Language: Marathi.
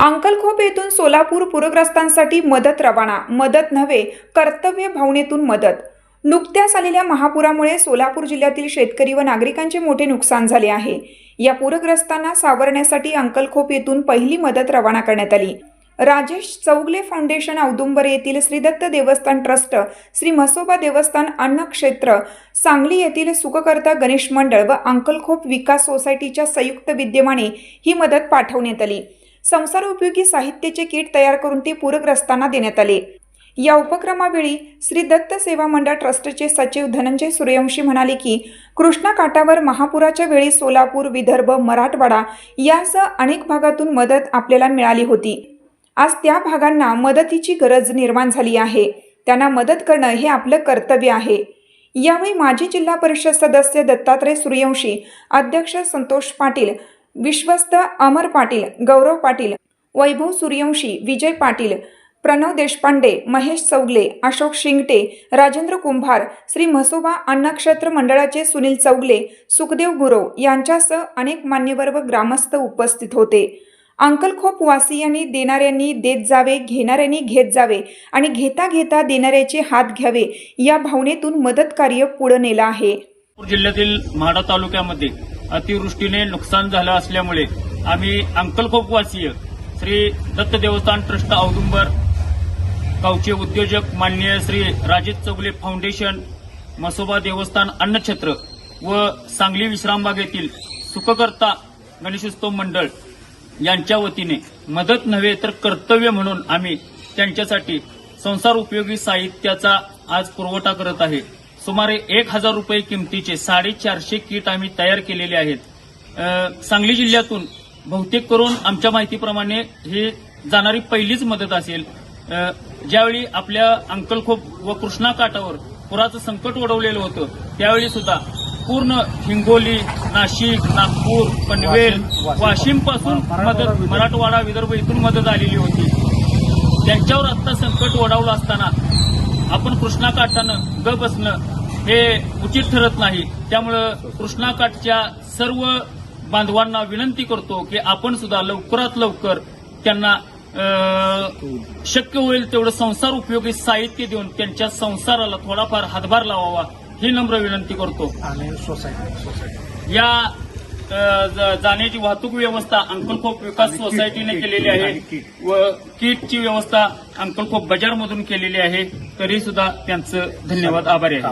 अंकलखोप येथून सोलापूर पूरग्रस्तांसाठी मदत रवाना. मदत नव्हे कर्तव्य भावनेतून मदत. नुकत्याच आलेल्या महापुरामुळे सोलापूर जिल्ह्यातील शेतकरी व नागरिकांचे मोठे नुकसान झाले आहे. या पूरग्रस्तांना सावरण्यासाठी अंकलखोप येथून पहिली मदत रवाना करण्यात आली. राजेश चौगले फाउंडेशन औदुंबर येथील श्रीदत्त देवस्थान ट्रस्ट श्री म्हसोबा देवस्थान अन्न क्षेत्र सांगली येथील सुखकर्ता गणेश मंडळ व अंकलखोप विकास सोसायटीच्या संयुक्त विद्यमाने ही मदत पाठवण्यात आली. संसार उपयोगी साहित्याचे किट तयार करून ते पूरग्रस्तांना देण्यात आले. या उपक्रमावेळी श्री दत्त सेवा मंडळ ट्रस्टचे सचिव धनंजय सूर्यवंशी म्हणाले की कृष्णा काठावर महापुराच्या वेळी सोलापूर विदर्भ मराठवाडा यासह अनेक भागातून मदत आपल्याला मिळाली होती. आज त्या भागांना मदतीची गरज निर्माण झाली आहे. त्यांना मदत करणं हे आपलं कर्तव्य आहे. यावेळी माजी जिल्हा परिषद सदस्य दत्तात्रय सूर्यवंशी अध्यक्ष संतोष पाटील विश्वस्त अमर पाटील गौरव पाटील वैभव सूर्यवंशी विजय पाटील प्रणव देशपांडे महेश चौगले अशोक शिंगटे राजेंद्र कुंभार श्री म्हसोबा अन्नक्षेत्र मंडळाचे सुनील चौगले सुखदेव गुरव यांच्यासह अनेक मान्यवर व ग्रामस्थ उपस्थित होते. अंकलखोप वासियांनी देणाऱ्यांनी देत जावे घेणाऱ्यांनी घेत जावे आणि घेता घेता देणाऱ्याचे हात घ्यावे या भावनेतून मदत कार्य पुढे नेलं आहे. जिल्ह्यातील माडा तालुक्यामध्ये अतिवृष्टीने नुकसान झालं असल्यामुळे आम्ही अंकलखोपवासीय श्री दत्त देवस्थान ट्रस्ट औदुंबर गावचे उद्योजक माननीय श्री राजेश चौगले फाउंडेशन मसोबा देवस्थान अन्नछत्र व सांगली विश्रामबाग येथील सुखकर्ता गणेशोत्सव मंडळ यांच्या वतीने मदत नव्हे तर कर्तव्य म्हणून आम्ही त्यांच्यासाठी संसार उपयोगी साहित्याचा आज पुरवठा करत आहे. सुमारे एक हजार रुपये किमतीचे साडेचारशे किट आम्ही तयार केलेले आहेत. सांगली जिल्ह्यातून बहुतेक करून आमच्या माहितीप्रमाणे ही जाणारी पहिलीच मदत असेल. ज्यावेळी आपल्या अंकलखोप व कृष्णा काठावर पुराचं संकट ओढवलेलं होतं त्यावेळी सुद्धा पूर्ण हिंगोली नाशिक नागपूर पनवेल वाशिमपासून मदत मराठवाडा विदर्भ इथून मदत आलेली होती. त्यांच्यावर आता संकट ओढावलं असताना आपण कृष्णा काठानं ग बसणं हे उचित ठरत नाही. त्यामुळं कृष्णा काठच्या सर्व बांधवांना विनंती करतो की आपण सुद्धा लवकरात लवकर त्यांना शक्य होईल तेवढं संसार उपयोगी साहित्य देऊन त्यांच्या संसाराला थोडाफार हातभार लावावा ही नम्र विनंती करतो. आणि सोसायटी सोसायटी या जाण्याची वाहतूक व्यवस्था अंकलखोप विकास सोसायटीने केलेली आहे. व किटची व्यवस्था अंकलखोप बाजारमधून केलेली आहे. तरी सुद्धा त्यांचं धन्यवाद. आभारी आहे.